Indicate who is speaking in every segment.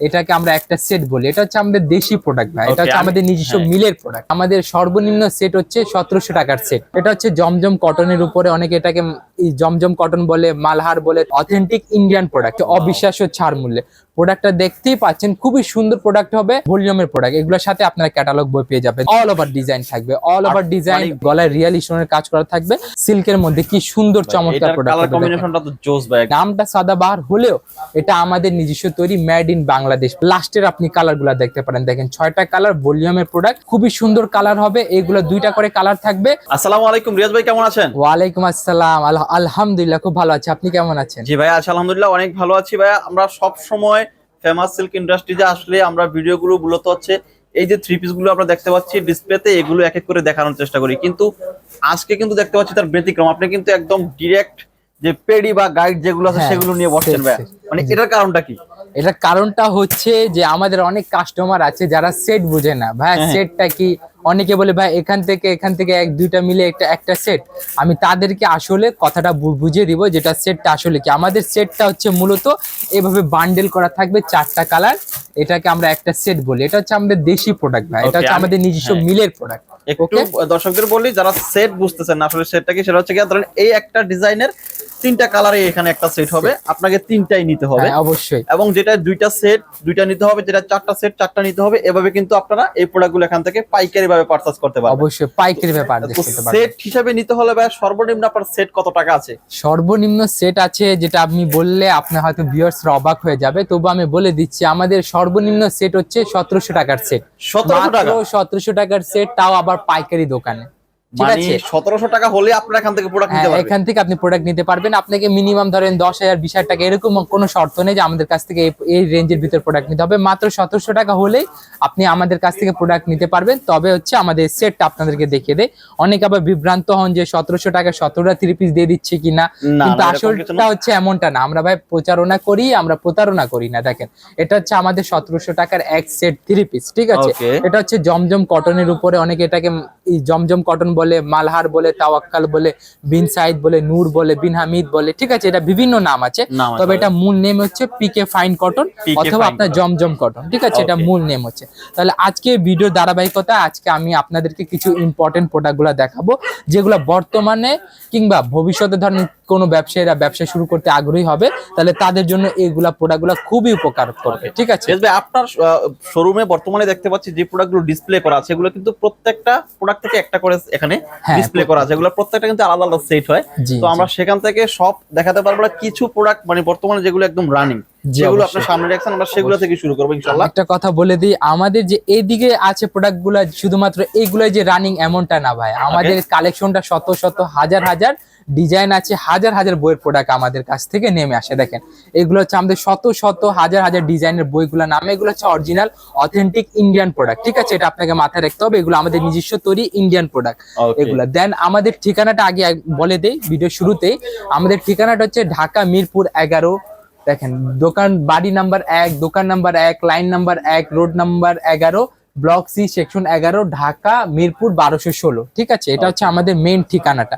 Speaker 1: এটাকে আমরা একটা সেট বলি। এটা হচ্ছে আমাদের দেশি প্রোডাক্ট ভাই। এটা হচ্ছে আমাদের নিজস্ব
Speaker 2: হ্যাঁ।
Speaker 1: মিলের প্রোডাক্ট আমাদের সর্বনিম্ন সেট হচ্ছে সতেরোশো টাকার সেট এটা হচ্ছে জমজম কটনের উপরে অনেকে এটাকে জমজম কটন বলে মালহার বলে অথেন্টিক ইন্ডিয়ান প্রোডাক্ট অবিশ্বাস্য ছাড় মূল্যে। প্রোডাক্টটা দেখতেই পাচ্ছেন খুবই সুন্দর প্রোডাক্ট হবে ভলিউমের প্রোডাক্ট এগুলোর সাথে আপনারা ক্যাটালগ বই পেয়ে যাবেন। অল ওভার ডিজাইন থাকবে অল ওভার ডিজাইন গলায় রিয়াল স্টোনের কাজ করা থাকবে সিল্কের মধ্যে কি সুন্দর চমৎকার প্রোডাক্ট
Speaker 2: কালার কম্বিনেশনটা তো জোস ভাই।
Speaker 1: নামটা সাদাবাহার হলেও এটা আমাদের নিজস্ব তৈরি মেড ইন বাংলাদেশ লাস্টের আপনি কালারগুলা দেখতে পারেন দেখেন ছয়টা কালার ভলিউমের প্রোডাক্ট খুবই সুন্দর কালার হবে এগুলো দুইটা করে কালার থাকবে।
Speaker 2: আসসালামু আলাইকুম রিয়াজ ভাই কেমন আছেন?
Speaker 1: ওয়ালাইকুম আসসালাম আল- আলহামদুলিল্লাহ খুব ভালো আছে আপনি কেমন আছেন?
Speaker 2: জি ভাই আলহামদুলিল্লাহ অনেক ভালো আছি ভাই। আমরা সব সময় ফেমাস সিল্ক ইন্ডাস্ট্রিতে আসলে আমরা ভিডিওগুলো মূলত হচ্ছে এই যে থ্রি পিসগুলো আমরা দেখতে পাচ্ছি ডিসপ্লেতে এগুলো এক এক করে দেখানোর চেষ্টা করি। কিন্তু আজকে কিন্তু দেখতে পাচ্ছি তার ব্যতিক্রম। আপনি কিন্তু একদম ডিরেক্ট যে পেডি বা গাইড যেগুলো আছে
Speaker 1: হ্যাঁ,
Speaker 2: সেগুলো নিয়ে বসছেন ভাই মানে এটার কারণটা কি?
Speaker 1: এটার কারণটা হচ্ছে যে আমাদের অনেক কাস্টমার আছে যারা সেট বুঝে না। ভাই
Speaker 2: হ্যাঁ।
Speaker 1: সেটটা কি? অনেকে বলে ভাই এখান থেকে এখান থেকে এক দুইটা মিলে একটা একটা সেট আমি তাদেরকে আসলে কথাটা বুঝিয়ে দিব যেটা সেটটা আসলে কি। আমাদের সেটটা হচ্ছে মূলত এভাবে বান্ডেল করা থাকবে চারটা কালার এটাকে আমরা একটা সেট বলি। এটা হচ্ছে আমাদের দেশি প্রোডাক্ট ভাই। এটা হচ্ছে আমাদের নিজস্ব
Speaker 2: হ্যাঁ।
Speaker 1: মিলের প্রোডাক্ট
Speaker 2: একটু দর্শকদের বলি যারা সেট বুঝতেছেন না আসলে সেটটা কি সেটা হচ্ছে কি ধরেন এই একটা ডিজাইনের তিনটা কালারে এখানে একটা সেট হবে। আপনাকে তিনটাই নিতে হবে।
Speaker 1: হ্যাঁ অবশ্যই।
Speaker 2: এবং যেটা দুইটা সেট দুইটা নিতে হবে যেটা চারটা সেট চারটা নিতে হবে এভাবে কিন্তু আপনারা এই প্রোডাক্টগুলো এখান থেকে পাইকারি ভাবে পারচেজ করতে পারবেন।
Speaker 1: অবশ্যই পাইকারি ব্যাপার
Speaker 2: তো
Speaker 1: করতে পারবেন।
Speaker 2: সেট হিসাবে নিতে হলে ভাই সর্বনিম্ন আপনার সেট কত টাকা আছে?
Speaker 1: সর্বনিম্ন সেট আছে যেটা আপনি বললে আপনি হয়তো ভিউয়ার্সরা অবাক হয়ে যাবে। তবু আমি বলে দিচ্ছি আমাদের সর্বনিম্ন সেট হচ্ছে সতেরোশো টাকার সেট
Speaker 2: সতেরোশো টাকা?
Speaker 1: সতেরোশো টাকার সেট তাও আবার পাইকারি দোকানে।
Speaker 2: সতেরোশো টাকা হলে আপনারা এখান থেকে প্রোডাক্ট
Speaker 1: হ্যাঁ,
Speaker 2: নিতে পারবেন।
Speaker 1: এখান থেকে আপনি প্রোডাক্ট নিতে পারবেন। আপনাকে মিনিমাম ধরেন দশ হাজার বিশ হাজার টাকা এরকম কোনো শর্ত নেই যে আমাদের কাছ থেকে এই- এই রেঞ্জের ভিতর প্রোডাক্ট নিতে হবে। মাত্র সতেরোশো টাকা হলেই আপনি আমাদের কাছ থেকে প্রোডাক্ট নিতে পারবেন। তবে হচ্ছে আমাদের সেটটা আপনাদেরকে দেখিয়ে দেয় অনেকে আবার বিভ্রান্ত হন যে সতেরোশো টাকা সতেরোটা থ্রি পিস দিয়ে দিচ্ছে কিনা। কিন্তু আসলটা হচ্ছে এমনটা না। আমরা ভাই প্রচারণা করি আমরা প্রতারণা করি না দেখেন। এটা হচ্ছে আমাদের সতেরোশো টাকার এক সেট থ্রি পিস ঠিক আছে? এটা হচ্ছে জমজম কটনের উপরে অনেকে এটাকে জমজম কটন বলে মালহার বলে তাওয়াক্কাল বলে বিন সাইদ বলে নূর বলে বিন হামিদ বলে ঠিক আছে এটা বিভিন্ন নাম আছে। তবে এটা মূল নেম হচ্ছে পিকে ফাইন কটন অথবা আপনার জমজম কটন ঠিক আছে এটা মূল নেম হচ্ছে। তাহলে আজকে ভিডিও ধারাবাহিকতা আজকে আমি আপনাদেরকে কিছু ইম্পর্টেন্ট প্রোডাক্টগুলো দেখাবো যেগুলো বর্তমানে কিংবা ভবিষ্যতে ধরেন কোনো ব্যবসায়ীরা ব্যবসা শুরু করতে আগ্রহী হবে তাহলে তাদের জন্য এইগুলা প্রোডাক্টগুলো খুবই উপকার করবে ঠিক আছে?
Speaker 2: ভাই আপনার শোরুমে বর্তমানে দেখতে পাচ্ছি যে প্রোডাক্টগুলো ডিসপ্লে করা আছে এগুলো কিন্তু প্রত্যেকটা প্রোডাক্ট থেকে একটা করে এখানে
Speaker 1: হ্যাঁ,
Speaker 2: ডিসপ্লে করা আছে এগুলো প্রত্যেকটা কিন্তু আলাদা আলাদা সেট হয়। তো আমরা সেখান থেকে সব দেখাতে পারব না কিছু প্রোডাক্ট মানে বর্তমানে যেগুলো একদম রানিং যেগুলো আপনার সামনে রাখছেন আমরা সেগুলো থেকে শুরু করব
Speaker 1: একটা কথা বলে দিই আমাদের যে এইদিকে আছে প্রোডাক্টগুলা শুধুমাত্র এইগুলো যে রানিং এমনটা না ভাই আমাদের কালেকশনটা শত শত হাজার হাজার ডিজাইন আছে হাজার হাজার বইয়ের প্রোডাক্ট আমাদের কাছ থেকে নেমে আসে দেখেন। এগুলো হচ্ছে আমাদের শত শত হাজার হাজার ডিজাইনের বইগুলো নামে এগুলো হচ্ছে অরিজিনাল অথেন্টিক ইন্ডিয়ান প্রোডাক্ট ঠিক আছে? এটা আপনাকে মাথায় রাখতে হবে এগুলো আমাদের নিজস্ব তৈরি ইন্ডিয়ান প্রোডাক্ট এগুলো। দেন আমাদের ঠিকানাটা আগে বলে দেই ভিডিও শুরুতেই। আমাদের ঠিকানাটা হচ্ছে ঢাকা মিরপুর এগারো দেখেন দোকান বাড়ি নাম্বার এক দোকান নাম্বার এক লাইন নাম্বার এক রোড নাম্বার এগারো ব্লক সি সেকশন এগারো ঢাকা মিরপুর বারোশো ষোলো। ঠিক আছে? এটা হচ্ছে আমাদের মেন ঠিকানাটা।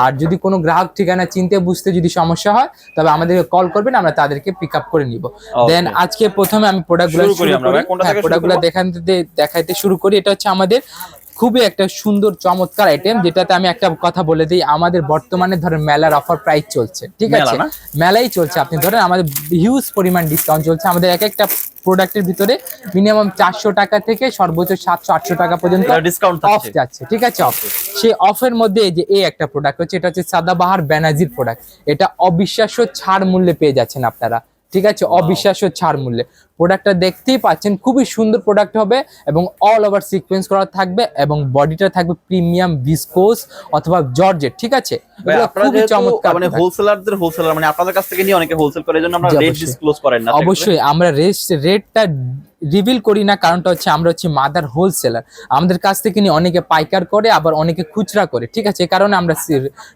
Speaker 1: আর যদি কোনো গ্রাহক ঠিকানা চিনতে বুঝতে যদি সমস্যা হয় তবে আমাদেরকে কল করবেন আমরা তাদেরকে পিক আপ করে নিব। দেন আজকে প্রথমে আমি প্রোডাক্টগুলো
Speaker 2: শুরু করি
Speaker 1: প্রোডাক্টগুলো দেখাতে দেখাইতে শুরু করি। এটা হচ্ছে আমাদের খুবই একটা সুন্দর চমৎকার আইটেম যেটাতে আমি একটা কথা বলে দিই আমাদের বর্তমানে ধরেন মেলার অফার প্রাইস চলছে ঠিক আছে? মেলাই চলছে আপনি ধরেন আমাদের হিউজ পরিমাণ ডিসকাউন্ট চলছে আমাদের এক একটা প্রোডাক্টের ভিতরে মিনিমাম চারশো টাকা থেকে সর্বোচ্চ সাতশো আটশো টাকা পর্যন্ত
Speaker 2: ডিসকাউন্ট
Speaker 1: অফ যাচ্ছে ঠিক আছে? অফ সেই অফের মধ্যে যে এই একটা প্রোডাক্ট হচ্ছে এটা হচ্ছে সাদাবাহার ব্যানার্জির প্রোডাক্ট এটা অবিশ্বাস্য ছাড় মূল্যে পেয়ে যাচ্ছেন আপনারা ঠিক আছে? অবিশ্বাস্য ছাড় মূল্যে। প্রোডাক্টটা দেখতেই পাচ্ছেন খুবই সুন্দর প্রোডাক্ট হবে এবং অল ওভার সিকোয়েন্স করা থাকবে এবং বডিটা থাকবে প্রিমিয়াম ভিসকোস অথবা জর্জেট ঠিক আছে? খুবই চমৎকার
Speaker 2: মানে হোলসেলারদের হোলসেলার মানে আপনাদের কাছ থেকে নিয়ে অনেকে হোলসেল করে এই আমরা রেট। ডিসক্লোজ করেন না
Speaker 1: অবশ্যই আমরা রেটটা রিভিল করি না কারণটা হচ্ছে আমরা হচ্ছে মাদার হোলসেলার আমাদের কাছ থেকে নিয়ে অনেকে পাইকার করে আবার অনেকে খুচরা করে ঠিক আছে? এই কারণে আমরা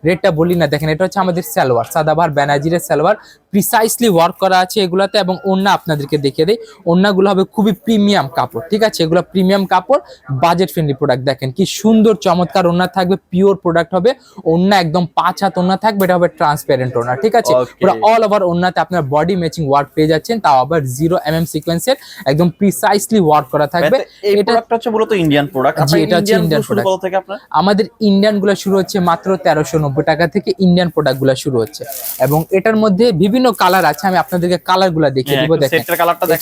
Speaker 1: রেটটা বলি না। দেখেন এটা হচ্ছে আমাদের সালোয়ার সাদাভার ব্যানার্জিরের সালোয়ার প্রিসাইসলি ওয়ার্ক করা আছে এগুলাতে এবং ওন্না আপনাদেরকে দেখিয়ে দেয় ওন্নাগুলো হবে খুবই প্রিমিয়াম কাপড় ঠিক আছে? এগুলো প্রিমিয়াম কাপড় বাজেট ফ্রেন্ডলি প্রোডাক্ট দেখেন কি সুন্দর চমৎকার ওন্না থাকবে পিওর প্রোডাক্ট হবে। ওন্না একদম পাঁচ হাত ওন্না থাকবে এটা হবে ট্রান্সপারেন্ট ওন্না ঠিক আছে? পুরো অল ওভার ওন্নাতে আপনার বডি ম্যাচিং ওয়ার্ক পেয়ে যাচ্ছেন তাও আবার জিরো এম এম সিকোয়েন্সের একদম প্রিসাইসলি ওয়ার্ক করা থাকবে। এটা
Speaker 2: প্রোডাক্ট হচ্ছে মূলত ইন্ডিয়ান প্রোডাক্ট
Speaker 1: জি, এটা হচ্ছে।
Speaker 2: থেকে আপনার?
Speaker 1: আমাদের ইন্ডিয়ানগুলো শুরু হচ্ছে মাত্র তেরোশো নব্বই টাকা থেকে ইন্ডিয়ান প্রোডাক্টগুলো শুরু হচ্ছে। এবং এটার মধ্যে বিভিন্ন কালার আছে আমি আপনাদেরকে কালারগুলা দেখিয়ে
Speaker 2: হ্যাঁ,
Speaker 1: দিব দেখেন।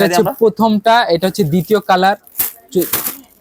Speaker 1: এটা হচ্ছে প্রথমটা এটা হচ্ছে দ্বিতীয় কালার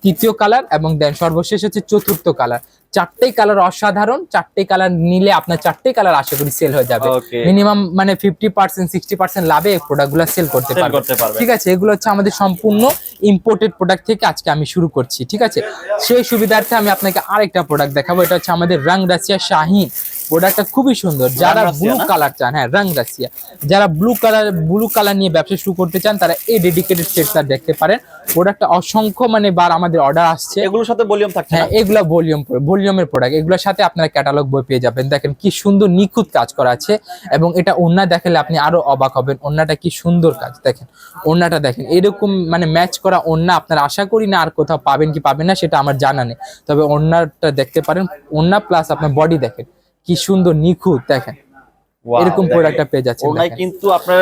Speaker 1: তৃতীয় কালার এবং দেন সর্বশেষ হচ্ছে চতুর্থ কালার। চারটেই কালার অসাধারণ চারটে কালার নিলে আপনার চারটেই কালার আশা করি সেল হয়ে যাবে। মিনিমাম মানে ফিফটি পার্সেন্ট সিক্সটি পার্সেন্ট লাভে এই প্রোডাক্টগুলো সেল করতে
Speaker 2: Sell
Speaker 1: পারবে
Speaker 2: করতে পারবে।
Speaker 1: ঠিক আছে এগুলো হচ্ছে আমাদের সম্পূর্ণ ইম্পোর্টেড প্রোডাক্ট থেকে আজকে আমি শুরু করছি ঠিক আছে? সেই সুবিধার্থে আমি আপনাকে আরেকটা প্রোডাক্ট দেখাবো এটা হচ্ছে আমাদের রং রাশিয়া শাহিন। প্রোডাক্টটা খুবই সুন্দর। যারা ব্লু কালার চান হ্যাঁ রং রাশিয়া যারা ব্লু কালার ব্লু কালার নিয়ে ব্যবসা শুরু করতে চান তারা এই ডেডিকেটেড সেটটা দেখতে পারেন। প্রোডাক্টটা অসংখ্য মানে বার আমাদের অর্ডার আসছে।
Speaker 2: এগুলোর সাথে ভলিউম থাকছে
Speaker 1: হ্যাঁ এগুলা ভলিউম ভলিউমের প্রোডাক্ট এগুলোর সাথে আপনারা ক্যাটালগ বই পেয়ে যাবেন। দেখেন কি সুন্দর নিখুঁত কাজ করা আছে। এবং এটা ওন্না দেখালে আপনি আরও অবাক হবেন ওন্নাটা কি সুন্দর কাজ। দেখেন ওন্নাটা দেখেন এরকম মানে ম্যাচ করা ওন্না আপনারা আশা করি না আর কোথাও পাবেন কি পাবেন না সেটা আমার জানা নেই। তবে ওন্নাটা দেখতে পারেন ওন্না প্লাস আপনার বডি দেখেন। কি সুন্দর নিখুঁত দেখেন। এরকম। প্রোডাক্টটা পেয়ে
Speaker 2: ওনায় কিন্তু আপনার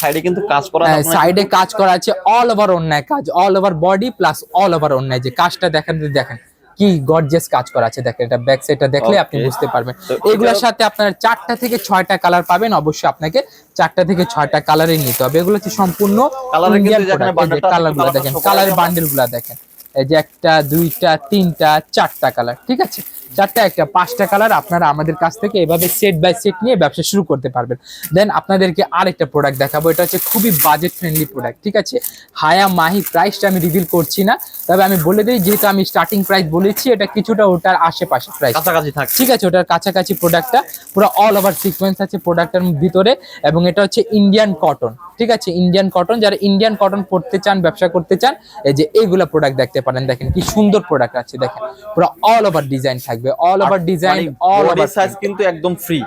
Speaker 2: সাইডে কিন্তু কাজ করা আপনার
Speaker 1: সাইডে কাজ করা আছে অল ওভার অন্যায় কাজ all over body plus all over অন্যায় যে কাজটা দেখেন দেখেন কি গর্জিয়াস কাজ করা আছে দেখেন এটা ব্যাক সাইডটা দেখলে আপনি বুঝতে পারবেন। এগুলোর সাথে আপনার চারটা থেকে ছয়টা কালার পাবেন অবশ্যই আপনাকে চারটা থেকে ছয়টা কালারই নিতে হবে। এগুলো হচ্ছে সম্পূর্ণ
Speaker 2: Colour এর কিন্তু
Speaker 1: ইন্ডিয়ান
Speaker 2: যেখানে
Speaker 1: প্রোডাক্ট
Speaker 2: bundle
Speaker 1: কালারগুলো
Speaker 2: colour টা
Speaker 1: দেখেন কালারের বান্ডেলগুলা দেখেন। এই যে একটা দুইটা তিনটা চারটা কালার ঠিক আছে? চারটা একটা পাঁচটা কালার আপনারা আমাদের কাছ থেকে এভাবে সেট বাই সেট নিয়ে ব্যবসা শুরু করতে পারবেন। দেন আপনাদেরকে আরেকটা প্রোডাক্ট দেখাবো এটা হচ্ছে খুবই বাজেট ফ্রেন্ডলি প্রোডাক্ট ঠিক আছে? হায়া মাহি প্রাইসটা আমি রিভিল করছি না তবে আমি বলে দিই যেহেতু আমি স্টার্টিং প্রাইস বলেছি এটা কিছুটা ওটার আশেপাশে প্রাইস
Speaker 2: কাছাকাছি থাকছে।
Speaker 1: ঠিক আছে ওটার কাছাকাছি প্রোডাক্টটা পুরো অল ওভার সিকোয়েন্স আছে প্রোডাক্টের ভিতরে এবং এটা হচ্ছে ইন্ডিয়ান কটন ঠিক আছে ইন্ডিয়ান কটন যারা ইন্ডিয়ান কটন পড়তে চান ব্যবসা করতে চান এই যে এইগুলা প্রোডাক্ট দেখতে পারেন দেখেন কি সুন্দর প্রোডাক্ট আছে দেখেন। পুরো অল ওভার ডিজাইন থাকবে all over design all over
Speaker 2: size কিন্তু একদম ফ্রি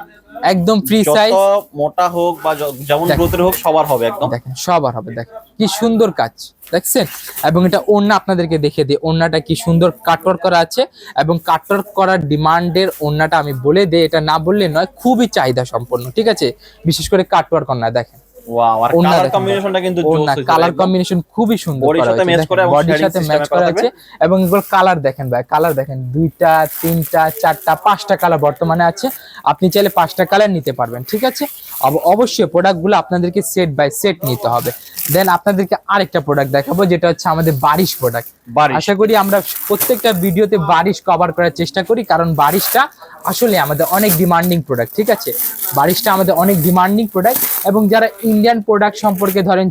Speaker 1: একদম ফ্রি
Speaker 2: যত
Speaker 1: সাইজ
Speaker 2: মোটা হোক বা যেমন গ্রোথের হোক সবার হবে একদম।
Speaker 1: দেখেন সবার হবে দেখেন। কি সুন্দর কাজ দেখছেন? এবং এটা ওন্না আপনাদেরকে দেখে দিই ওন্নাটা কি সুন্দর কাটওয়ার্ক করা আছে এবং কাটওয়ার্ক করার ডিমান্ডের ওন্নাটা আমি বলে দিই এটা না বললে নয় খুবই চাহিদা সম্পন্ন ঠিক আছে? বিশেষ করে কাটওয়ার্ক ওন্না দেখেন।
Speaker 2: ওয়াও আর কালার কম্বিনেশনটা কিন্তু জোস
Speaker 1: কালার কম্বিনেশন খুবই সুন্দর
Speaker 2: সাথে
Speaker 1: হয়েছে।
Speaker 2: করে
Speaker 1: বডির সাথে ম্যাচ করা আছে এবং এগুলো কালার দেখেন ভাই কালার দেখেন। দুইটা তিনটা চারটা পাঁচটা কালার বর্তমানে আছে। আপনি চাইলে পাঁচটা কালার নিতে পারবেন ঠিক আছে? অবশ্যই প্রোডাক্টগুলো আপনাদেরকে সেট বাই সেট নিতে হবে। দেন আপনাদেরকে আরেকটা প্রোডাক্ট দেখাবো যেটা হচ্ছে আমাদের বারিশ প্রোডাক্ট আশা করি আমরা প্রত্যেকটা ভিডিওতে বারিশ কভার করার চেষ্টা করি কারণ বারিশটা আসলে আমাদের অনেক ডিমান্ডিং প্রোডাক্ট ঠিক আছে? বারিশটা আমাদের অনেক ডিমান্ডিং প্রোডাক্ট এবং যারা ইন্ডিয়ান প্রোডাক্ট সম্পর্কে ধরেন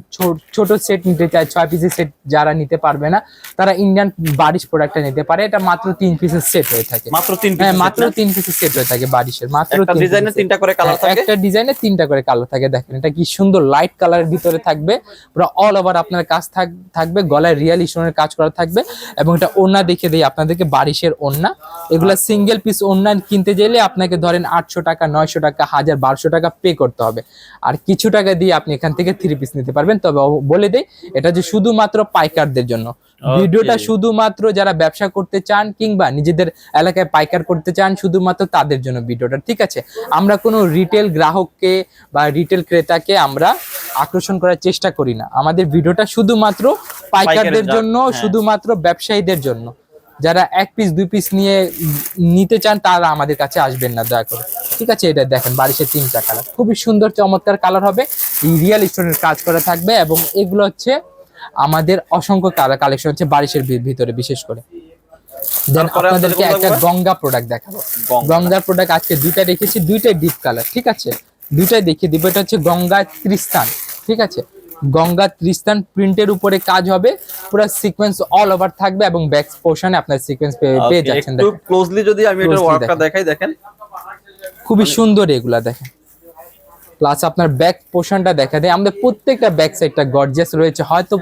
Speaker 1: ছোট সেট নিতে চায় ছয় পিসের সেট যারা নিতে পারবে না তারা ইন্ডিয়ান বারিশ প্রোডাক্টটা নিতে পারে। এটা মাত্র তিন পিসের সেট হয়ে থাকে।
Speaker 2: মাত্র তিন
Speaker 1: হ্যাঁ মাত্র তিন পিসের সেট হয়ে থাকে বারিশের মাত্র
Speaker 2: ডিজাইনে তিনটা করে কালার
Speaker 1: হ্যাঁ,
Speaker 2: থাকে?
Speaker 1: একটা ডিজাইনে তিনটা করে কালার থাকে। দেখেন এটা কি সুন্দর লাইট কালারের ভিতরে থাকবে। পুরো অল ওভার আপনার কাজ থাক- থাকবে, গলায় রিয়েল ইস্টোনের কাজ করা থাকবে এবং এটা ওন্না দেখে দিই, আপনাদেরকে বারিশের ওন্না এগুলা সিঙ্গেল পিস ওন্না কিনতে গেলে আপনাকে ধরেন আটশো টাকা, নয়শো টাকা, হাজার বারোশো টাকা পে করতে হবে। আর কিছু টাকা দিয়ে আপনি এখান থেকে থ্রি পিস নিতে পারবেন। তবে বলে দেয় এটা যে শুধুমাত্র পাইকারদের জন্য। ভিডিওটা শুধুমাত্র যারা ব্যবসা করতে চান কিংবা নিজেদের এলাকায় পাইকার করতে চান শুধুমাত্র তাদের জন্য ভিডিওটা ঠিক আছে? আমরা কোনো রিটেল গ্রাহককে বা রিটেল ক্রেতাকে আমরা আকর্ষণ করার চেষ্টা করি না। আমাদের ভিডিওটা শুধুমাত্র পাইকারদের জন্য
Speaker 2: হ্যাঁ।
Speaker 1: শুধুমাত্র ব্যবসায়ীদের জন্য। যারা এক পিস দুই পিস নিয়ে নিতে চান তারা আমাদের কাছে আসবেন না দয়া করে। ঠিক আছে? এটা দেখেন বারিশের তিনটা কালার খুবই সুন্দর চমৎকার কালার হবে। রিয়েল স্টোনের কাজ করা থাকবে এবং এগুলো হচ্ছে আমাদের অসংখ্য কালেকশন হচ্ছে বারিশের ভিতরে বিশেষ করে। দেন আপনাদেরকে একটা গঙ্গা প্রোডাক্ট দেখাবো। গঙ্গার প্রোডাক্ট আজকে দুইটা রেখেছি দুইটাই ডিপ কালার ঠিক আছে? দুইটাই দেখিয়ে দিব এটা হচ্ছে গঙ্গা ত্রিস্তান ঠিক আছে? গঙ্গা ত্রিস্তান প্রিন্টের উপরে কাজ হবে পুরো সিকোয়েন্স অল ওভার থাকবে এবং ব্যাক পোর্শনে আপনার সিকোয়েন্স পেয়ে যাচ্ছেন
Speaker 2: একটু ক্লোজলি যদি আমি
Speaker 1: Closely
Speaker 2: ওয়ার্কটা দেখাই দেখেন।
Speaker 1: খুবই সুন্দর এগুলা দেখেন। প্লাস আপনার ব্যাক পোর্শনটা দেখা দেয়। আমাদের প্রত্যেকটা ব্যাক সাইডটা গর্জিয়াস রয়েছে। হয়তো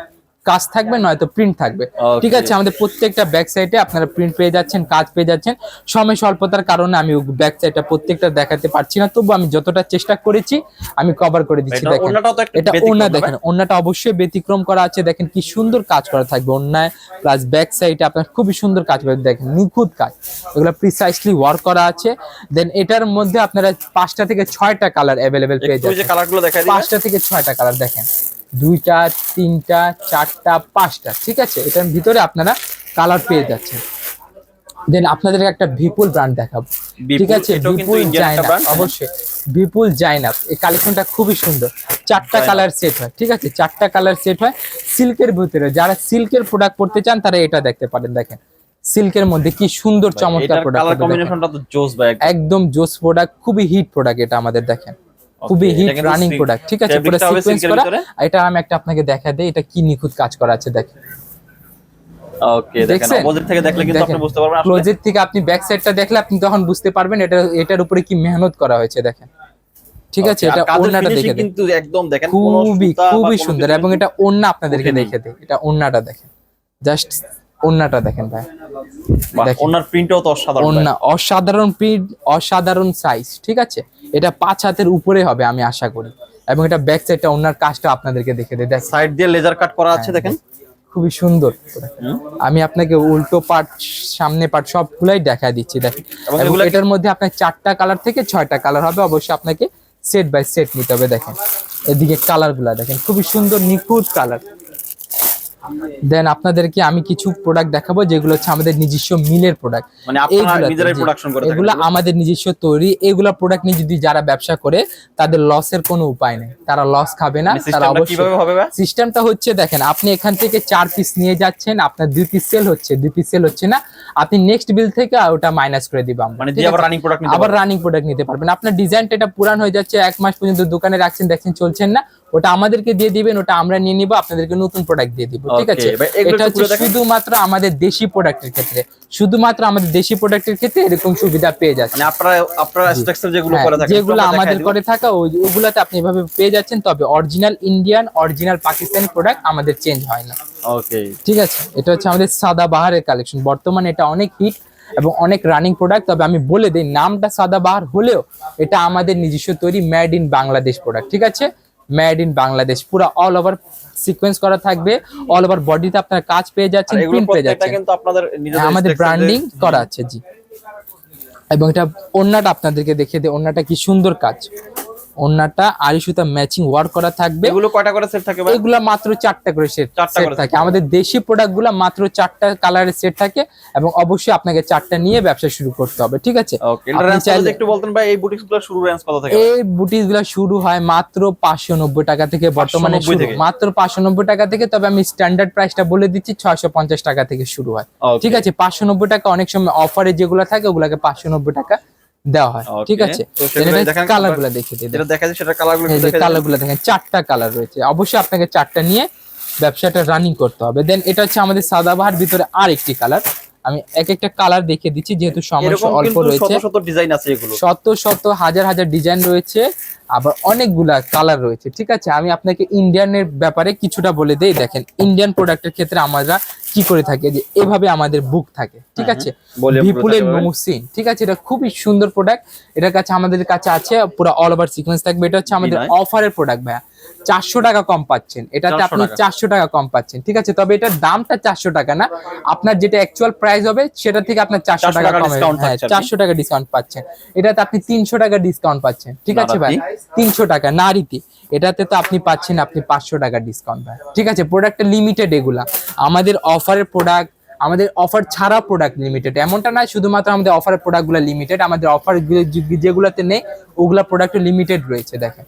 Speaker 1: কাজ থাকবে নয়তো প্রিন্ট থাকবে। ঠিক আছে আমাদের প্রত্যেকটা ব্যাক সাইডে আপনারা প্রিন্ট পেয়ে যাচ্ছেন কাজ পেয়ে যাচ্ছেন। সময় স্বল্পতার কারণে আমি ব্যাক সাইডটা প্রত্যেকটা দেখাতে পারছি না। তবু আমি যতটা চেষ্টা করেছি আমি কভার করে দিচ্ছি দেখেন। এটা ওন্না দেখেন ওন্নাটা অবশ্যই ব্যতিক্রম করা আছে। দেখেন কি সুন্দর কাজ করা থাকবে ওন্নায় প্লাস ব্যাক সাইডে আপনার খুবই সুন্দর কাজ পাবেন দেখেন নিখুঁত কাজ। এগুলো প্রিসাইসলি ওয়ার্ক করা আছে। দেন এটার মধ্যে আপনারা পাঁচটা থেকে ছয়টা কালার অ্যাভেলেবেল পেয়ে যাবেন পাঁচটা থেকে ছয়টা কালার দেখেন। দুইটা তিনটা চারটা পাঁচটা ঠিক আছে? এটার ভিতরে আপনারা কালার পেয়ে যাচ্ছেন। দেন আপনাদেরকে একটা বিপুল ব্র্যান্ড দেখাবো। ঠিক আছে? বিপুল জাইনাপ। অবশ্যই। বিপুল জাইনাপ এই কালেকশনটা খুবই সুন্দর। চারটা কালার সেট হয় ঠিক আছে? চারটা কালার সেট হয় সিল্কের ভিতরে। যারা সিল্কের প্রোডাক্ট পড়তে চান তারা এটা দেখতে পারেন দেখেন। সিল্কের মধ্যে কি সুন্দর চমৎকার প্রোডাক্ট
Speaker 2: কালার কম্বিনেশনটা তো জোস ভাই। একদম।
Speaker 1: একদম জোস প্রোডাক্ট খুবই হিট প্রোডাক্ট এটা আমাদের দেখেন। খুবই হিট রানিং প্রোডাক্ট ঠিক আছে? পুরো সিকোয়েন্স করা। এটা আমি একটা আপনাকে দেখা দেই এটা কি নিখুঁত কাজ করা আছে দেখেন।
Speaker 2: ওকে দেখেন? অপোজিট থেকে দেখলে কিন্তু আপনি। বুঝতে পারবেন।
Speaker 1: ক্লোজের থেকে আপনি ব্যাক সাইডটা দেখলে আপনি তখন বুঝতে পারবেন এটা এটার উপরে কি মেহনত করা হয়েছে দেখেন। ঠিক আছে? এটা ওড়নাটা দেখে
Speaker 2: কিন্তু একদম দেখেন
Speaker 1: খুবই খুবই সুন্দর। এবং এটা ওড়না আপনাদেরকে দেখে দেয় এটা ওড়নাটা দেখেন। জাস্ট ওড়নাটা দেখেন ভাই।
Speaker 2: ওনার প্রিন্টও তো অসাধারণ।
Speaker 1: ওড়না অসাধারণ প্রিন্ট অসাধারণ সাইজ ঠিক আছে? এটা পাঁচ হাতের উপরে হবে আমি আশা করি। এবং এটা ব্যাক সাইডটা ওনার কাজটা আপনাদেরকে দেখে দেয়। দেখ
Speaker 2: সাইড দিয়ে লেজার কাট করা আছে দেখেন।
Speaker 1: খুবই সুন্দর। আমি আপনাকে উল্টো পার্ট সামনে পার্ট সবগুলাই দেখা দিচ্ছি দেখেন। এটার মধ্যে আপনার চারটা কালার থেকে ছয়টা কালার হবে অবশ্যই আপনাকে সেট বাই সেট নিতে হবে দেখেন। এদিকে কালারগুলা দেখেন খুবই সুন্দর নিখুঁত কালার দেন আপনাদেরকে আমি কিছু প্রোডাক্ট দেখাবো যেগুলো হচ্ছে আমাদের নিজস্ব মিলের প্রোডাক্ট
Speaker 2: মানে আপনারা নিজেরাই প্রোডাকশন করে থাকেন
Speaker 1: এগুলো আমাদের নিজস্ব তৈরি। এগুলা প্রোডাক্ট নিয়ে যদি যারা ব্যবসা করে তাদের লসের কোনো উপায় নেই। তারা লস খাবে না তারা অবশ্যই
Speaker 2: কীভাবে হবে ভাই
Speaker 1: সিস্টেমটা হচ্ছে দেখেন আপনি এখান থেকে চার পিস নিয়ে যাচ্ছেন আপনার দুই পিস সেল হচ্ছে দুই পিস সেল হচ্ছে না। আপনি নেক্সট বিল থেকে ওটা মাইনাস করে দিবা
Speaker 2: মানে আবার রানিং প্রোডাক্ট নিতে
Speaker 1: আবার
Speaker 2: পারবেন।
Speaker 1: রানিং প্রোডাক্ট নিতে পারবেন। আপনার ডিজাইনটা এটা পুরান হয়ে যাচ্ছে এক মাস পর্যন্ত দোকানে রাখছেন দেখছেন চলছেন না। ওটা আমাদেরকে দিয়ে দিবেন ওটা আমরা নিয়ে নিব আপনাদেরকে নতুন প্রোডাক্ট দিয়ে দিব ঠিক আছে? এটা হচ্ছে শুধুমাত্র আমাদের দেশি প্রোডাক্টের ক্ষেত্রে। শুধুমাত্র আমাদের দেশি প্রোডাক্টের ক্ষেত্রে এরকম সুবিধা পেয়ে যাচ্ছে
Speaker 2: মানে আপনারা আপনারা স্ট্রাকচার যেগুলো
Speaker 1: হ্যাঁ,
Speaker 2: করে
Speaker 1: যেগুলো আমাদের করে থাকা ওগুলাতে আপনি এভাবে পেয়ে যাচ্ছেন তবে original Indian original Pakistani product আমাদের চেঞ্জ হয় না।
Speaker 2: ওকে
Speaker 1: ঠিক আছে? এটা হচ্ছে আমাদের সাদা বাহারের কালেকশন বর্তমানে এটা অনেক হিট এবং অনেক রানিং প্রোডাক্ট তবে আমি বলে দিই নামটা সাদা বাহার হলেও এটা আমাদের নিজস্ব তৈরি মেড ইন বাংলাদেশ প্রোডাক্ট ঠিক আছে? Made in Bangladesh. পুরো অল ওভার সিকোয়েন্স করা থাকবে অল ওভার বডিতে আপনার কাজ পেয়ে যাচ্ছেন প্রিন্ট পেয়ে যাচ্ছেন।
Speaker 2: কিন্তু আপনাদের
Speaker 1: হ্যাঁ, আমাদের ব্র্যান্ডিং করা আছে জি। এবং এটা ওন্নাটা আপনাদেরকে দেখিয়ে দিই ওন্নাটা কি সুন্দর কাজ। ওন্নাটা আড়ি সুতা ম্যাচিং ওয়ার্ক করা থাকবে।
Speaker 2: এগুলো কয়টা করে সেট থাকে
Speaker 1: এগুলা মাত্র চারটা করে সেট সেট থাকে। আমাদের দেশি প্রোডাক্টগুলা মাত্র চারটা কালারের সেট থাকে এবং অবশ্যই আপনাকে চারটা নিয়ে ব্যবসা শুরু করতে হবে ঠিক আছে?
Speaker 2: একটু বলতেন ভাই এই বুটিক্সগুলো শুরু রেঞ্জ কত থেকে?
Speaker 1: এই বুটিকগুলা শুরু হয় মাত্র পাঁচশো নব্বই টাকা থেকে বর্তমানে শুরু। মাত্র পাঁচশো নব্বই টাকা থেকে তবে আমি স্ট্যান্ডার্ড প্রাইসটা বলে দিচ্ছি ছয়শো পঞ্চাশ টাকা থেকে শুরু হয়। ঠিক আছে? পাঁচশো নব্বই টাকা অনেক সময় অফারে যেগুলো থাকে ওগুলাকে পাঁচশো নব্বই টাকা দেওয়া হয়. ঠিক আছে? কালারগুলা দেখে দিই।
Speaker 2: যেটা দেখা যায় সেটা কালারগুলো
Speaker 1: এই
Speaker 2: একটু
Speaker 1: যে
Speaker 2: দেখা যায়।
Speaker 1: কালারগুলো দেখেন চারটা কালার রয়েছে। অবশ্যই আপনাকে চারটা নিয়ে ব্যবসাটা রানিং করতে হবে। দেন এটা হচ্ছে আমাদের সাদাবাহার ভিতরে আর একটি কালার আমি এক একটা কালার দেখিয়ে দিচ্ছি যেহেতু সময় অল্প রয়েছে
Speaker 2: শত শত ডিজাইন আছে এগুলো।
Speaker 1: শত শত হাজার হাজার ডিজাইন রয়েছে আবার অনেকগুলা কালার রয়েছে। ঠিক আছে? আমি আপনাকে ইন্ডিয়ানের ব্যাপারে কিছুটা বলে দেই। দেখেন ইন্ডিয়ান প্রোডাক্টের ক্ষেত্রে আমরা কি করে থাকি যে এভাবে আমাদের বুক থাকে ঠিক আছে? বিপুলের
Speaker 2: থাকে
Speaker 1: মৌসিন ঠিক আছে? এটা খুবই সুন্দর প্রোডাক্ট এটার কাছে আমাদের কাছে আছে পুরো অল ওভার সিকোয়েন্স থাকবে। এটা হচ্ছে আমাদের অফারের প্রোডাক্ট ভাইয়া। চারশো টাকা কম পাচ্ছেন। এটাতে আপনি চারশো টাকা কম পাচ্ছেন ঠিক আছে? তবে এটার দামটা চারশো টাকা না। আপনার যেটা অ্যাকচুয়াল প্রাইস হবে সেটা থেকে আপনার চারশো টাকা কম হ্যাঁ। চারশো টাকা ডিসকাউন্ট পাচ্ছেন। এটাতে আপনি তিনশো টাকা ডিসকাউন্ট পাচ্ছেন ঠিক আছে ভাই? তিনশো টাকা নারীতি। এটাতে তো আপনি পাচ্ছেন আপনি পাঁচশো টাকা ডিসকাউন্ট ভাই। ঠিক আছে? প্রোডাক্টটা লিমিটেড এগুলা। আমাদের অফারের প্রোডাক্ট আমাদের অফার ছাড়া প্রোডাক্ট লিমিটেড এমনটা নয় শুধুমাত্র আমাদের অফারের প্রোডাক্টগুলো লিমিটেড আমাদের অফার যেগুলোতে নেই ওগুলা প্রোডাক্ট লিমিটেড রয়েছে দেখেন।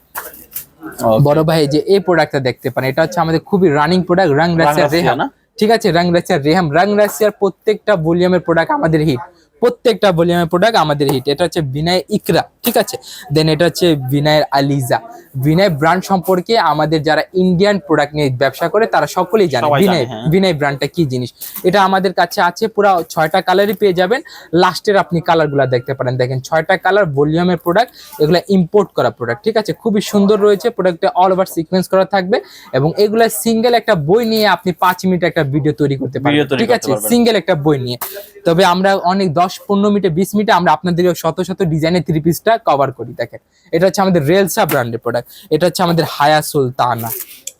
Speaker 1: বড় ভাই যে এই প্রোডাক্টটা দেখতে পান এটা হচ্ছে আমাদের খুবই রানিং প্রোডাক্ট রাং রাশিয়ার
Speaker 2: রাশিয়া
Speaker 1: রেহাম ঠিক আছে রাং রাশিয়ার রেহাম রাং রাশিয়ার প্রত্যেকটা ভলিউমের প্রোডাক্ট আমাদের হিট প্রত্যেকটা ভলিউমের প্রোডাক্ট আমাদের হিট এটা হচ্ছে বিনয় ইকরা ঠিক আছে? দেন এটা হচ্ছে বিনয়ের আলিজা বিনয় ব্র্যান্ড সম্পর্কে আমাদের যারা ইন্ডিয়ান প্রোডাক্ট নিয়ে ব্যবসা করে তারা সকলেই জানে। বিনয়। বিনয় ব্র্যান্ডটা কি জিনিস? এটা আমাদের কাছে আছে পুরো ছয়টা কালারই পেয়ে যাবেন। লাস্টের আপনি কালারগুলো দেখতে পারেন। দেখেন ছয়টা কালার ভলিউমের প্রোডাক্ট এগুলো ইম্পোর্ট করা প্রোডাক্ট ঠিক আছে? খুবই সুন্দর রয়েছে প্রোডাক্টে অল ওভার সিকোয়েন্স করা থাকবে এবং এগুলা সিঙ্গেল একটা বই নিয়ে আপনি পাঁচ মিনিট একটা ভিডিও তৈরি করতে
Speaker 2: তৈরি
Speaker 1: ঠিক আছে? সিঙ্গেল একটা বই নিয়ে। তবে আমরা অনেক দশ পনেরো মিনিটে বিশ মিনিটে আমরা আপনাদের শত শত ডিজাইনের থ্রি পিসটা কভার করি দেখেন। এটা হচ্ছে আমাদের রেলসা ব্র্যান্ডের প্রোডাক্ট এটা হচ্ছে আমাদের হায়া সুলতানা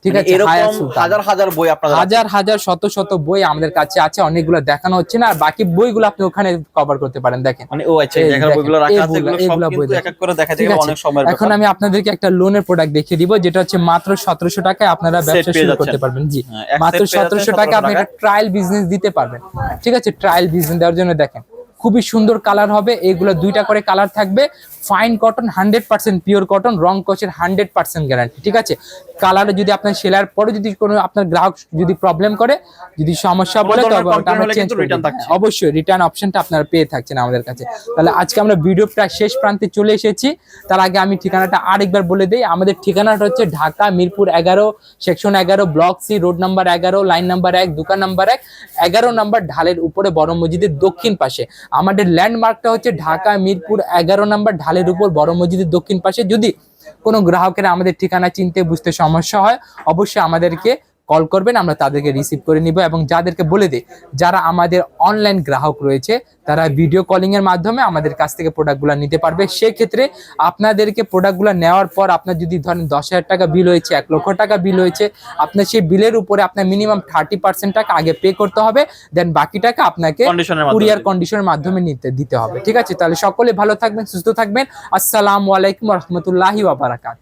Speaker 1: ঠিক
Speaker 2: মানে
Speaker 1: আছে
Speaker 2: হাজার হাজার বই আপনাদের
Speaker 1: হাজার হাজার শত শত বই আমাদের কাছে আছে অনেকগুলো দেখানো হচ্ছে না আর বাকি বইগুলো আপনি ওখানে কভার করতে পারেন দেখেন।
Speaker 2: মানে ও আচ্ছা
Speaker 1: এই
Speaker 2: যেখানে
Speaker 1: দেখেন,
Speaker 2: বইগুলো রাখা আছে
Speaker 1: এগুলো-
Speaker 2: এগুলো সব
Speaker 1: বই
Speaker 2: কিন্তু এক এক করে দেখা
Speaker 1: ঠিক
Speaker 2: অনেক সময়ের
Speaker 1: এখন আমি আপনাদেরকে একটা লোনের প্রোডাক্ট দেখিয়ে দিব যেটা হচ্ছে মাত্র সতেরোশো টাকায় আপনারা ব্যবসা শুরু করতে পারবেন জি।
Speaker 2: হ্যাঁ,
Speaker 1: মাত্র
Speaker 2: set পেয়ে যাচ্ছেন
Speaker 1: সতেরোশো টাকা আপনি একটা ট্রায়াল বিজনেস দিতে পারবেন। ঠিক আছে ট্রায়াল বিজনেস দেওয়ার জন্য দেখেন। খুবই সুন্দর কালার হবে। এগুলো দুইটা করে কালার থাকবে। Fine cotton hundred percent pure cotton রং কচের হান্ড্রেড পার্সেন্ট গ্যারান্টি ঠিক আছে? কালারে যদি আপনার সেলার পরে যদি কোনো আপনার গ্রাহক যদি প্রবলেম করে যদি সমস্যা বলে তবে আমরা চেঞ্জ করে
Speaker 2: return
Speaker 1: অবশ্যই রিটার্ন অপশনটা আপনারা পেয়ে থাকছেন আমাদের কাছে। তাহলে আজকে আমরা ভিডিও প্রায় শেষ প্রান্তে চলে এসেছি। তার আগে আমি ঠিকানাটা আরেকবার বলে দিই। আমাদের ঠিকানাটা হচ্ছে ঢাকা মিরপুর এগারো সেকশন এগারো ব্লক সি রোড নাম্বার এগারো লাইন নাম্বার এক দোকান নাম্বার এক এগারো নাম্বার ঢালের উপরে বড় মসজিদের দক্ষিণ পাশে। আমাদের ল্যান্ডমার্কটা হচ্ছে ঢাকা মিরপুর এগারো নাম্বার ঢালের উপর বড় মসজিদের দক্ষিণ পাশে। যদি কোনো গ্রাহকের আমাদের ঠিকানা চিনতে বুঝতে সমস্যা হয় অবশ্যই আমাদেরকে কল করবেন আমরা তাদেরকে রিসিভ করে নিব এবং যাদেরকে বলে দিই যারা আমাদের অনলাইন গ্রাহক রয়েছে তারা ভিডিও কলিং এর মাধ্যমে আমাদের কাছ থেকে প্রোডাক্টগুলো নিতে পারবে। সেক্ষেত্রে আপনাদেরকে প্রোডাক্টগুলো নেওয়ার পর আপনার যদি ধরেন দশ হাজার টাকা বিল হয়েছে এক লক্ষ টাকা বিল হয়েছে আপনার সেই বিলের উপরে আপনার মিনিমাম থার্টি পার্সেন্ট টাকা আগে পে করতে হবে দেন বাকি টাকা আপনাকে কুরিয়ার কন্ডিশনের মাধ্যমে নিতে দিতে হবে। ঠিক আছে? তাহলে সকলে ভালো থাকবেন সুস্থ থাকবেন। আসসালামু আলাইকুম রহমতুল্লাহি ওয়াবারাকাত